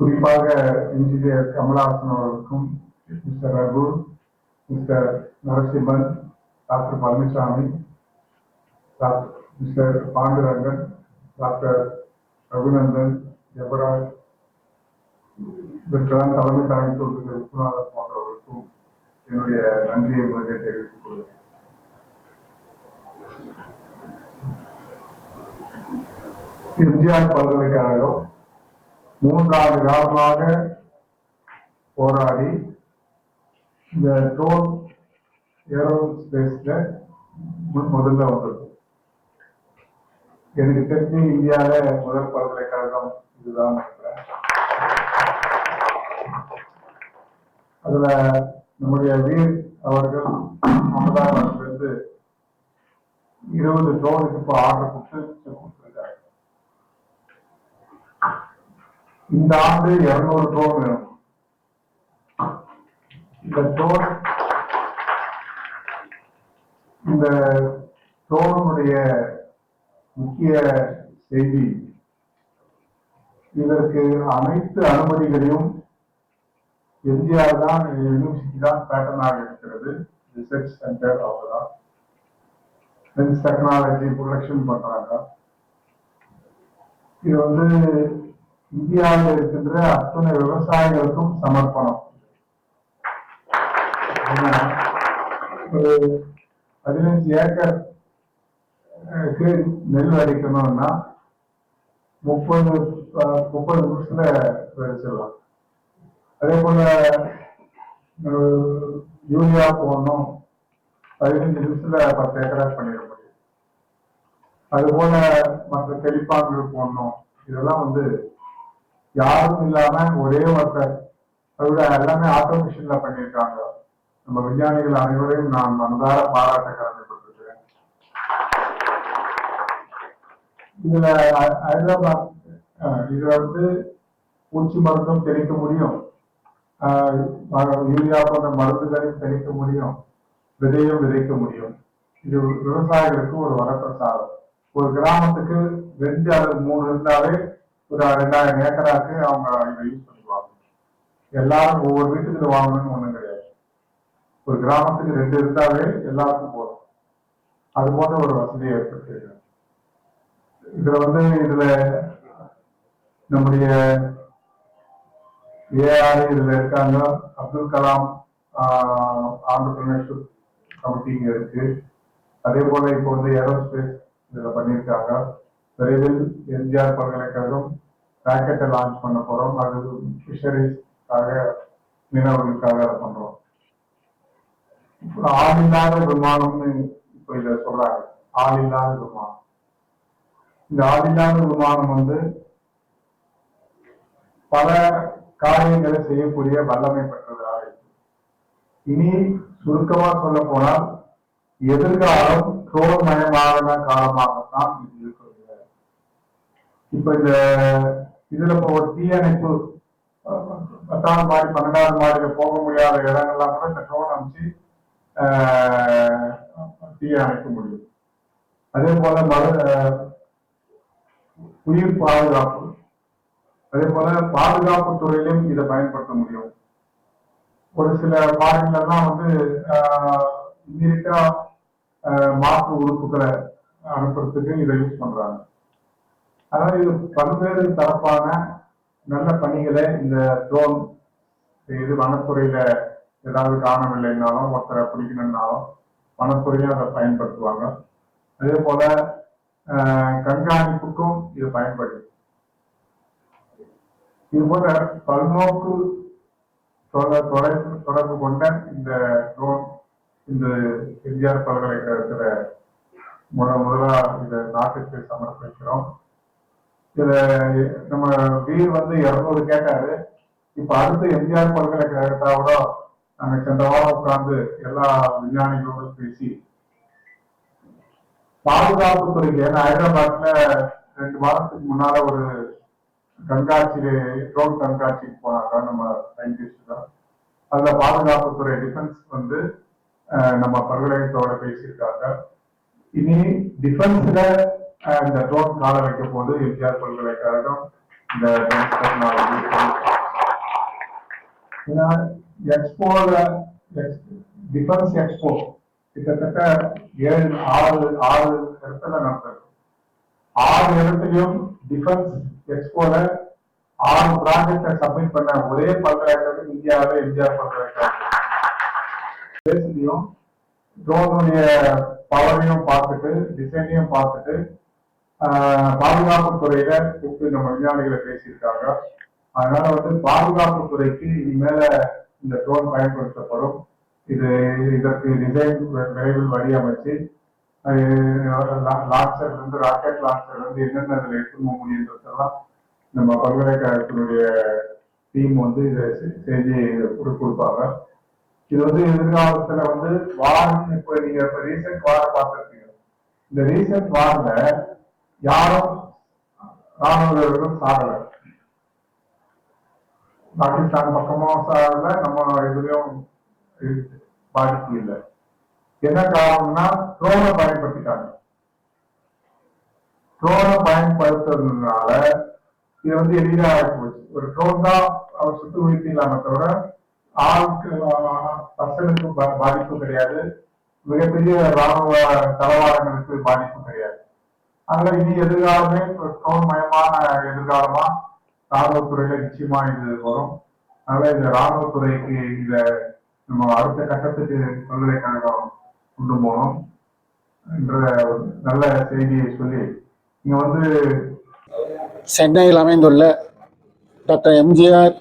குறிப்பாக இன்ஜினியர் கமலஹாசன் அவர்களுக்கும் mister Raghu mister Narasimhan doctor Palanisamy doctor mister Pandurangan doctor Raghunandan Jebaraj இதற்கெல்லாம் தலைமை தாங்கி சொல்கிற விஸ்வநாதன் போன்றவர்களுக்கும் என்னுடைய நன்றியை உங்களுக்கு தெரிவித்துக் கொள்கிறேன். எம்ஜிஆர் பல்கலைக்கழகம் மூன்றாவது காலமாக போராடி இந்த ட்ரோன் ஏரோஸ்பேஸ்ல முதல்ல வந்திருக்கும் எனக்கு தெரிஞ்சு இந்தியாவில முதல் பல்கலைக்கழகம் இதுதான். அதுல நம்முடைய வீர் அவர்கள் அகமதாபாத்லேருந்து இருபது ட்ரோனுக்கு இப்போ ஆர்டர் கொடுத்து கொடுத்து இந்த ஆண்டு இருநூறு ட்ரோன் வேணும். இந்த ட்ரோன் இந்த ட்ரோனுடைய முக்கிய செய்தி இதற்கு அனைத்து அனுமதிகளையும் எம்ஜிஆர் தான் யூனிவர்சிட்டி தான் பேட்டர்னாக இருக்கிறது. ரிசர்ச் சென்டர் அவங்க தான் டெக்னாலஜி ப்ரொடக்ஷன் பண்றாங்க. இது வந்து இந்தியாவில் இருக்கின்ற அத்தனை விவசாயிகளுக்கும் சமர்ப்பணம். ஒரு பதினஞ்சு ஏக்கர் நெல் அடிக்கணும்னா முப்பது முப்பது நிமிஷத்துல விளைச்சிடலாம். அதே போல யூரியா போடணும். பதினஞ்சு நிமிஷத்துல பத்து ஏக்கரா பண்ணிட முடியும். அது போல மற்ற தெளிப்பான்கள் போடணும். இதெல்லாம் வந்து யாரும் இல்லாம ஒரே ஒருத்தர். அதோட எல்லாமே ஆட்டோமேஷன்ல பண்ணியிருக்காங்க. நம்ம விஞ்ஞானிகள் அனைவரையும் நான் மனதார பாராட்ட கடமைப்பட்டிருக்கிறேன். இதுல ஹைதராபாத் இதுல வந்து பூச்சி மருந்தும் தெளிக்க முடியும். ஆஹ், யூரியா போன்ற மருந்துகளையும் தெளிக்க முடியும். விதையும் விதைக்க முடியும். இது விவசாயிகளுக்கு ஒரு வரப்பிரசாதம். ஒரு கிராமத்துக்கு ரெண்டு அல்லது மூணு இருந்தாலே ஒரு ரெண்டாயிரம் ஏக்கராக்கு அவங்க இதை யூஸ் பண்ணிக்குவாங்க. எல்லாரும் ஒவ்வொரு வீட்டுக்கு இதை வாங்கணும்னு ஒண்ணும் கிடையாது. ஒரு கிராமத்துக்கு ரெண்டு இருந்தாவே எல்லாருக்கும் போதும். அது போன்ற ஒரு வசதியை ஏற்படுத்தியிருக்காங்க இதுல வந்து இதுல நம்முடைய ஏஆர் இதுல இருக்காங்க. அப்துல் கலாம் ஆண்டர்பிரினர்ஷிப் கமிட்டி இங்க இருக்கு. அதே போல இப்போ வந்து ஏரோஸ்பேஸ் இதுல பண்ணியிருக்காங்க. விரைவில் எம்ஜிஆர் பல்கலைக்கழகம் ராக்கெட்டை லான்ச் பண்ண போறோம். அது ஃபிஷரிஸ்க்காக மீனவர்களுக்காக அதை பண்றோம். ஆள் இல்லாத விமானம்னு இப்போ இத சொல்றாங்க. ஆள் இல்லாத விமானம். இந்த ஆள் இல்லாத விமானம் வந்து பல காரியங்களை செய்யக்கூடிய வல்லமை பெற்றதாக இருக்கு. இனி சுருக்கமா சொல்ல போனால் எதிர்காலம் ட்ரோன் மயமான காலமாகத்தான் இது இருக்கிறது. இப்ப இந்த இதுல இப்போ ஒரு தீயணைப்பு பத்தாவது மாடி பன்னெண்டாவது மாடியில போக முடியாத இடங்கள்லாம் கூட இந்த ட்ரோன் அமைச்சு தீய அணைக்க முடியும். அதே போல மத உயிர் பாதுகாப்பு. அதே போல பாதுகாப்பு துறையிலும் இதை பயன்படுத்த முடியும். ஒரு சில பாடங்கள்லாம் வந்து இம்மீடியட்டா மாற்று உறுப்புகளை அனுப்புறதுக்கு இதை யூஸ் பண்றாங்க. அதனால இது பல்வேறு தரப்பான நல்ல பணிகளை இந்த ட்ரோன் இது வனத்துறையில ஏதாவது காணவில்லைனாலும் ஒருத்தரை பிடிக்கணும்னாலும் வனத்துறையும் அதை பயன்படுத்துவாங்க. அதே போல கண்காணிப்புக்கும் இது பயன்படுது. இது போல பல்நோக்கு தொடர் தொடர்பு தொடர்பு கொண்ட இந்த ட்ரோன் இந்த எம்ஜிஆர் பல்கலைக்கழகத்துல முத முதலா இந்த நாட்டுக்கு சமர்ப்பிக்கிறோம். இதுல நம்ம வீர் வந்து இருநூறு கேட்டாரு. இப்ப அடுத்து எம்ஜிஆர் பல்கலைக்கழகத்தோட நாங்க சென்ற வாரம் உட்கார்ந்து எல்லா விஞ்ஞானிகளோட பேசி பாதுகாப்பு துறைக்கு ஏன்னா ஹைதராபாத்ல ரெண்டு வாரத்துக்கு முன்னால ஒரு கண்காட்சி ட்ரோன் கண்காட்சிக்கு போனாங்க நம்ம சயின்டிஸ்ட் தான். அதுல பாதுகாப்புத்துறை டிஃபென்ஸ் வந்து நம்ம பல்கலைக்கழகத்தோட பேசியிருக்காங்க. இனி டிஃபென்ஸ்ல இந்த ட்ரோன் கால வைக்க போது எம்ஜிஆர் பல்கலைக்கழகம் இந்த டெக்னாலஜி ஏன்னா எக்ஸ்போல டிஃபென்ஸ் எக்ஸ்போ கிட்டத்தட்ட ஏழு ஆறு ஆறு இடத்துல நடந்தது. ஆறு இடத்துலயும் டிஃபென்ஸ் எக்ஸ்போல ஆறு ப்ராஜெக்டை சப்மிட் பண்ண ஒரே பல்கலைக்கழகம் இந்தியாவில எம்ஜிஆர் பல்கலைக்கழகம் பேசுலையும் ட்ரோனுடைய பவரையும் பார்த்துட்டு டிசைனையும் பார்த்துட்டு பாதுகாப்பு துறையில கூப்பிட்டு நம்ம விஞ்ஞானிகளை பேசியிருக்காங்க. அதனால வந்து பாதுகாப்பு துறைக்கு இனிமேல இந்த ட்ரோன் பயன்படுத்தப்படும். இது இதற்கு டிசைன் விரைவில் வழியமைச்சு லான்ச்சர்ல இருந்து ராக்கெட் லான்ச்சர்ல இருந்து என்னென்ன இதுல எடுத்துக்க முடியுன்றதெல்லாம் நம்ம பல்கலைக்கழகத்தினுடைய டீம் வந்து இதை செஞ்சு கொடு- கொடுப்பாங்க. இது வந்து எதிர்காலத்துல வந்து வாரம் இப்ப நீங்க இப்ப ரீசெண்ட் வார பார்த்துருக்கீங்க இந்த ரீசெண்ட் வார்ல யாரும் ராணுவ வீரர்களும் சாகல. பாகிஸ்தான் பக்கமும் சாகல நம்ம இதுலயும் பாதிப்பு இல்லை என்ன காரணம்னா ட்ரோனை பயன்படுத்திட்டாங்க. ட்ரோனை பயன்படுத்துறதுனால இது வந்து எளிதாக போச்சு. ஒரு ட்ரோன் தான் அவர் சுட்டு இல்லாம தவிர ஆளுக்கு பர்சனுக்கு பாதிப்பு கிடையாது. மிகப்பெரிய ராணுவ தளவாடங்களுக்கு பாதிப்பு அதனால இனி எதிர்காலமே ட்ரோன் மயமான எதிர்காலமா? ராணுவத்துறையில நிச்சயமா இது வரும். அதனால இந்த ராணுவத்துறைக்கு இந்த நம்ம அடுத்த கட்டத்துக்கு பல்கலைக்கழகம் கொண்டு போகணும் என்ற ஒரு நல்ல செய்தியை சொல்லி இங்க வந்து சென்னையில் அமைந்துள்ள doctor MGR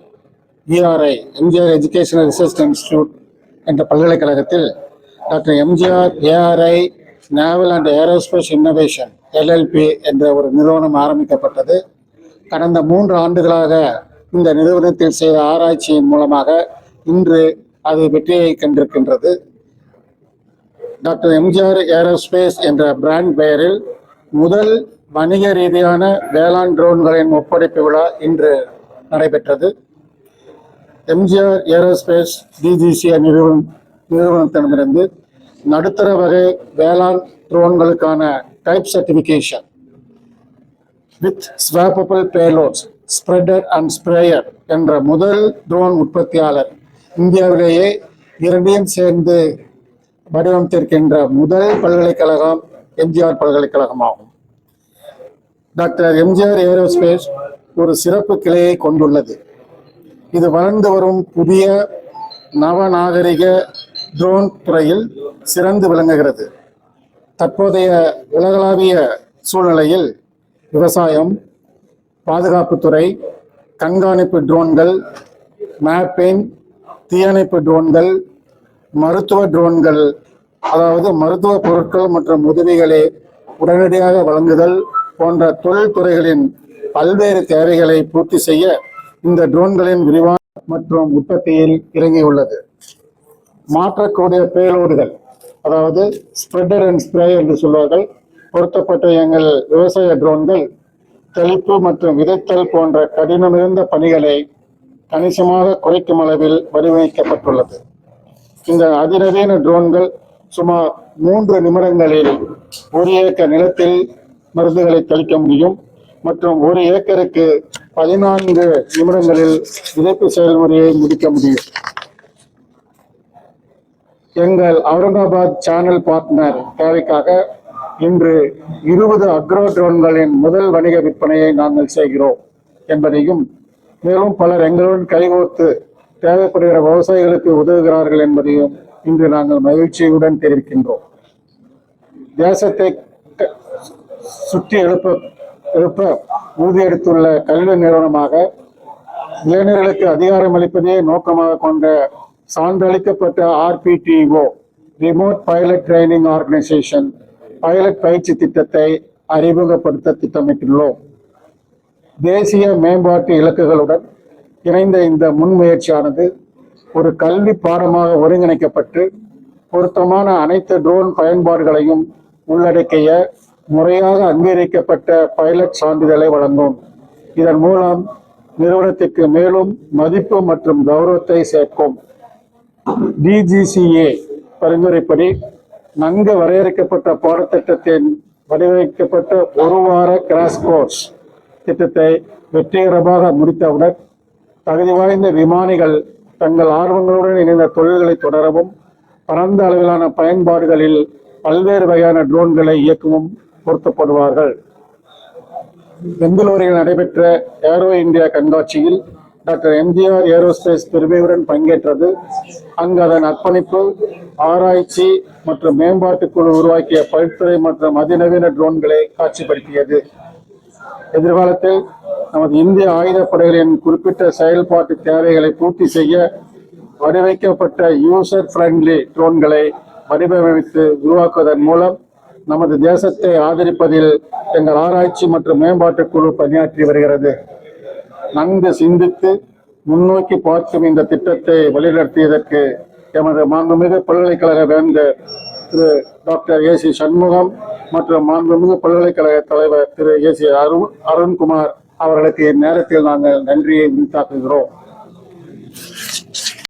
ERI MGR educational research institute என்ற பல்கலைக்கழகத்தில் doctor MGR ARI naval and aerospace innovation LLP என்ற ஒரு நிறுவனம் ஆரம்பிக்கப்பட்டது. கடந்த மூன்று ஆண்டுகளாக இந்த நிறுவனத்தில் செய்த ஆராய்ச்சியின் மூலமாக இன்று அது வெற்றியை கண்டிருக்கின்றது. டாக்டர் எம்ஜிஆர் ஏரோஸ்பேஸ் என்ற பிராண்ட் பெயரில் முதல் வணிக ரீதியான வேளாண் ட்ரோன்களின் ஒப்படைப்பு விழா இன்று நடைபெற்றது. எம்ஜிஆர் ஏரோஸ்பேஸ் டிஜிசிஏ நிறுவனம் நிறுவனத்திடமிருந்து நடுத்தர வகை வேளாண் ட்ரோன்களுக்கான type certification with swappable payloads spreader and sprayer என்ற முதல் ட்ரோன் உற்பத்தியாளர் இந்தியாவிலேயே இரண்டையும் சேர்ந்து வடிவமைத்திருக்கின்ற முதல் பல்கலைக்கழகம் எம்ஜிஆர் பல்கலைக்கழகம் ஆகும் டாக்டர் எம்ஜிஆர் ஏரோஸ்பேஸ் ஒரு சிறப்பு கிளையை கொண்டுள்ளது. இது வளர்ந்து வரும் புதிய நவநாகரிக ட்ரோன் துறையில் சிறந்து விளங்குகிறது. தற்போதைய உலகளாவிய சூழ்நிலையில் விவசாயம் பாதுகாப்புத்துறை கண்காணிப்பு ட்ரோன்கள் மேப்பிங் தீயணைப்பு ட்ரோன்கள் மருத்துவ ட்ரோன்கள் அதாவது மருத்துவ பொருட்கள் மற்றும் உதவிகளை உடனடியாக வழங்குதல் போன்ற தொழில்துறைகளின் பல்வேறு தேவைகளை பூர்த்தி செய்ய இந்த ட்ரோன்களின் விரிவான மற்றும் உற்பத்தியில் இறங்கியுள்ளது. மாற்றக்கூடிய பேலோடுகள். அதாவது ஸ்ப்ரெடர் அண்ட் ஸ்ப்ரே என்று சொல்வார்கள். பொருத்தப்பட்ட எங்கள் விவசாய ட்ரோன்கள் தெளிப்பு மற்றும் விதைத்தல் போன்ற கடினம் பணிகளை கணிசமாக குறைக்கும் அளவில் வடிவமைக்கப்பட்டுள்ளது. இந்த அதிநவீன ட்ரோன்கள் சுமார் மூன்று நிமிடங்களில் ஒரு ஏக்கர் நிலத்தில் மருந்துகளை தெளிக்க முடியும் மற்றும் ஒரு ஏக்கருக்கு பதினான்கு நிமிடங்களில் விதைப்பு செயல்முறையை முடிக்க முடியும். எங்கள் அவுரங்காபாத் சேனல் பார்ட்னர் தேவைக்காக இன்று இருபது அக்ரோ ட்ரோன்களின் முதல் வணிக விற்பனையை நாங்கள் செய்கிறோம் என்பதையும் மேலும் பலர் எங்களுடன் கைகோர்த்து தேவைப்படுகிற விவசாயிகளுக்கு உதவுகிறார்கள் என்பதையும் இன்று நாங்கள் மகிழ்ச்சியுடன் தெரிவிக்கின்றோம். தேசத்தை சுற்றி எழுப்ப எழுப்ப உறுதியெடுத்துள்ள கல்வி நிறுவனமாக இளைஞர்களுக்கு அதிகாரம் அளிப்பதே நோக்கமாக கொண்ட சான்றளிக்கப்பட்ட RPTO remote pilot training organisation pilot பயிற்சி திட்டத்தை அறிமுகப்படுத்த திட்டமிட்டுள்ளோம். தேசிய மேம்பாட்டு இலக்குகளுடன் இணைந்த இந்த முன்முயற்சியானது ஒரு கல்வி பாடமாக ஒருங்கிணைக்கப்பட்டு பொருத்தமான அனைத்து ட்ரோன் பயன்பாடுகளையும் உள்ளடக்கிய முறையாக அங்கீகரிக்கப்பட்ட பைலட் சான்றிதழை வழங்கும். இதன் மூலம் நிறுவனத்திற்கு மேலும் மதிப்பு மற்றும் கௌரவத்தை சேர்க்கும். டிஜிசிஏ பரிந்துரைப்படி நன்கு வரையறுக்கப்பட்ட பாடத்திட்டத்தின் வடிவமைக்கப்பட்ட ஒரு வார கிராஷ் கோர்ஸ் திட்டத்தை வெற்றிகரமாக முடித்தவுடன் தகுதி வாய்ந்த விமானிகள் தங்கள் ஆர்வங்களுடன் இணைந்த தொழில்களை தொடரவும் பரந்த அளவிலான பயன்பாடுகளில் பல்வேறு வகையான ட்ரோன்களை இயக்கவும் பொருத்தப்படுவார்கள். பெங்களூரில் நடைபெற்ற ஏரோ இந்தியா கண்காட்சியில் டாக்டர் எம்ஜிஆர் ஏரோஸ்பேஸ் பெருமையுடன் பங்கேற்றது. அங்கு அதன் அர்ப்பணிப்பு ஆராய்ச்சி மற்றும் மேம்பாட்டுக் குழு உருவாக்கிய பல்துறை மற்றும் அதிநவீன ட்ரோன்களை காட்சிப்படுத்தியது. எதிர்காலத்தில் நமது இந்திய ஆயுதப்படைகளின் குறிப்பிட்ட செயல்பாட்டு தேவைகளை பூர்த்தி செய்ய வடிவமைக்கப்பட்ட யூசர் ஃப்ரெண்ட்லி ட்ரோன்களை வடிவமைத்து உருவாக்குவதன் மூலம் நமது தேசத்தை ஆதரிப்பதில் எங்கள் ஆராய்ச்சி மற்றும் மேம்பாட்டுக் குழு பணியாற்றி வருகிறது. நன்கு சிந்தித்து முன்னோக்கி பார்க்கும் இந்த திட்டத்தை வழிநடத்தியதற்கு எமது மாண்புமிகு பல்கலைக்கழக வேந்தர் Thiru doctor A C Shanmugam மற்றும் மாண்புமிகு பல்கலைக்கழக தலைவர் திரு ஏ சி அருண் அருண்குமார் அவர்களுக்கு இந்நேரத்தில் நாங்கள் நன்றியை உரித்தாக்குகிறோம்